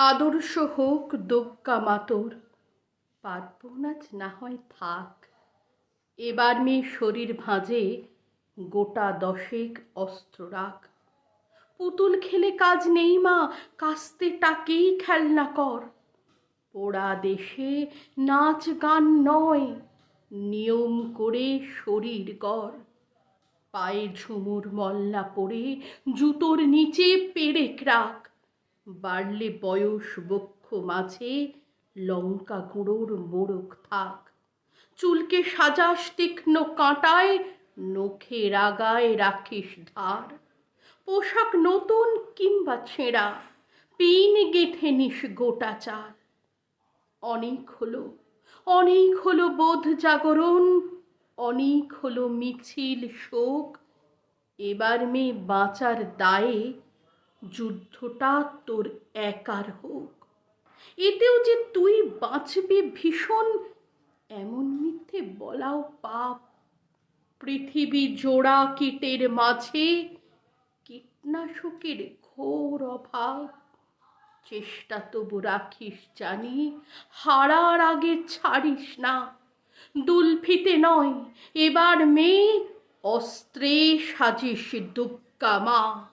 আদর্শ হোক দোক্কা মাতর, পারব না আজ না হয় থাক। এবার মেয়ে শরীর ভাঁজে, গোটা দশেক অস্ত্র রাখ। পুতুল খেলে কাজ নেই মা, কাস্তে টাকেই খেলনা কর। পোড়া দেশে নাচ গান নয়, নিয়ম করে শরীর গড়। পায়ে ঝুমুর মল্লা পরে জুতোর নিচে পেরেক রাখ। বাড়লে বয়স বক্ষ মাঝে, লঙ্কা গুঁড়োর মোড়ক থাক। চুলকে সাজাস তীক্ষ্ণ কাঁটায় নখে রাগায় রাখিস ধার। পোশাক নতুন কিংবা ছেঁড়া, পিন গেথে নিস গোটা চাল। অনেক হলো অনেক হলো বোধ জাগরণ, অনেক হলো মিছিল শোক, এবার মেয়ে বাঁচার দায়ে যুদ্ধটা তোর একার হোক। এতেও যে তুই বাঁচবি ভীষণ, এমন মিথ্যে বলাও পাপ। পৃথিবী জোড়া কীটের মাঝে কীটনাশকের ঘোর অভাব। চেষ্টা তবু রাখিস জানি, হারার আগে ছাড়িস না। দুলফিতে নয়, এবার মেয়ে অস্ত্রে সাজিস দুক্কা মা।